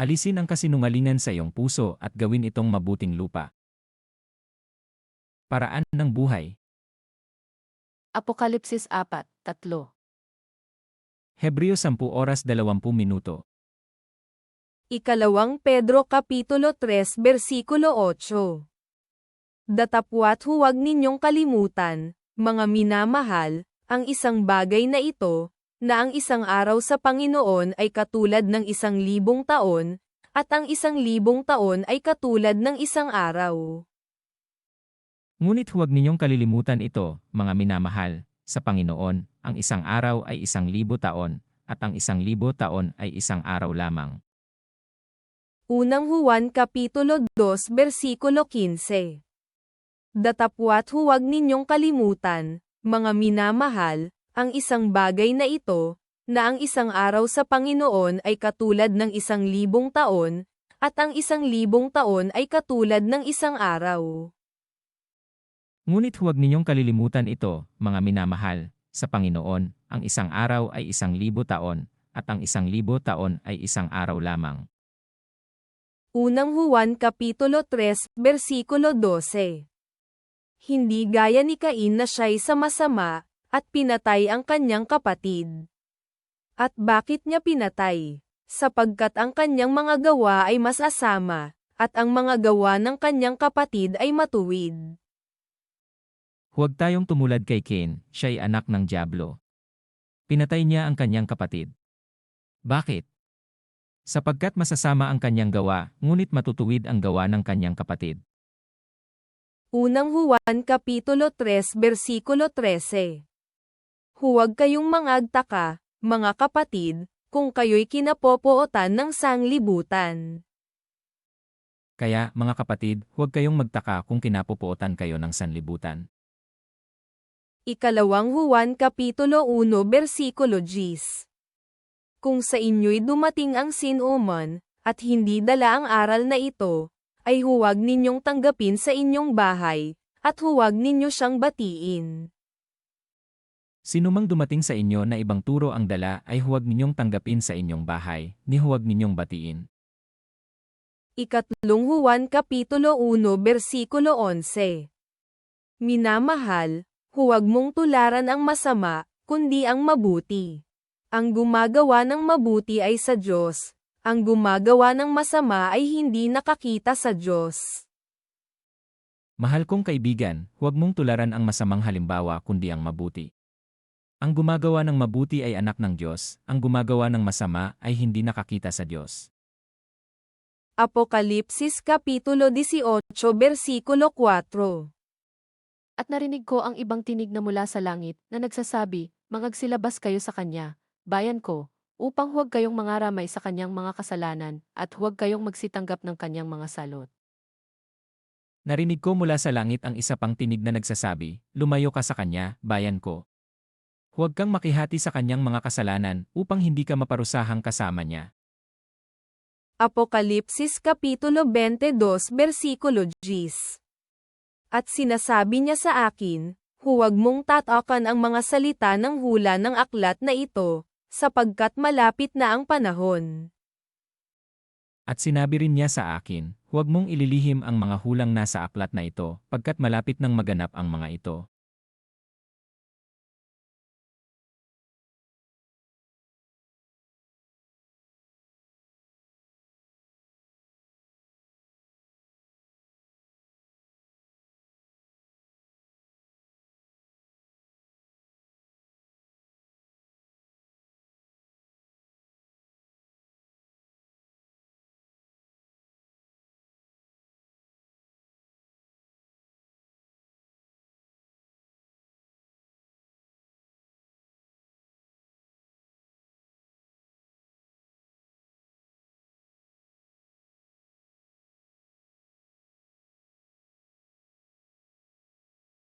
Alisin ang kasinungalingan sa iyong puso at gawin itong mabuting lupa. Paraan ng buhay. Apokalipsis 4, 3. Hebreo 10 oras 20 minuto. Ikalawang Pedro Kapitulo 3 Versikulo 8 Datapwat huwag ninyong kalimutan, mga minamahal, ang isang bagay na ito, na ang isang araw sa Panginoon ay katulad ng isang libong taon, at ang isang libong taon ay katulad ng isang araw. Ngunit huwag ninyong kalilimutan ito, mga minamahal, sa Panginoon, ang isang araw ay isang libo taon, at ang isang libo taon ay isang araw lamang. Unang Juan Kapitulo 2 Versikulo 15 Datapwat huwag ninyong kalimutan, mga minamahal, ang isang bagay na ito, na ang isang araw sa Panginoon ay katulad ng isang libong taon, at ang isang libong taon ay katulad ng isang araw. Ngunit huwag ninyong kalilimutan ito, mga minamahal, sa Panginoon, ang isang araw ay isang libo taon, at ang isang libo taon ay isang araw lamang. Unang Juan Kapitulo 3 Versikulo 12 Hindi gaya ni Cain na siya'y sa masama, at pinatay ang kanyang kapatid. At bakit niya pinatay? Sapagkat ang kanyang mga gawa ay mas asama, at ang mga gawa ng kanyang kapatid ay matuwid. Huwag tayong tumulad kay Cain, siya'y anak ng Diablo. Pinatay niya ang kanyang kapatid. Bakit? Sapagkat masasama ang kanyang gawa, ngunit matutuwid ang gawa ng kanyang kapatid. Unang Juan Kapitulo 3 Versikulo 13 Huwag kayong mangagtaka, mga kapatid, kung kayo'y kinapopootan ng sanglibutan. Kaya, mga kapatid, huwag kayong magtaka kung kinapupuotan kayo ng sanlibutan. Ikalawang Juan Kapitulo 1 Versikulo 10 Kung sa inyo'y dumating ang sinuman, at hindi dala ang aral na ito, ay huwag ninyong tanggapin sa inyong bahay, at huwag ninyo siyang batiin. Sinumang dumating sa inyo na ibang turo ang dala ay huwag ninyong tanggapin sa inyong bahay, ni huwag ninyong batiin. Ikatlong Juan Kapitulo 1 Versikulo 11 Minamahal, huwag mong tularan ang masama, kundi ang mabuti. Ang gumagawa ng mabuti ay sa Diyos, ang gumagawa ng masama ay hindi nakakita sa Diyos. Mahal kong kaibigan, huwag mong tularan ang masamang halimbawa kundi ang mabuti. Ang gumagawa ng mabuti ay anak ng Diyos, ang gumagawa ng masama ay hindi nakakita sa Diyos. Apokalipsis Kapitulo 18 Versikulo 4 At narinig ko ang ibang tinig na mula sa langit na nagsasabi, Mangagsilabas kayo sa kanya, bayan ko, upang huwag kayong mangaramay sa kanyang mga kasalanan, at huwag kayong magsitanggap ng kanyang mga salot. Narinig ko mula sa langit ang isa pang tinig na nagsasabi, Lumayo ka sa kanya, bayan ko. Huwag kang makihati sa kanyang mga kasalanan upang hindi ka maparusahang kasama niya. Apokalipsis Kapitulo 22 Versikulo 10 At sinasabi niya sa akin, Huwag mong tatakan ang mga salita ng hula ng aklat na ito, sapagkat malapit na ang panahon. At sinabi rin niya sa akin, huwag mong ililihim ang mga hulang nasa aklat na ito, pagkat malapit nang maganap ang mga ito.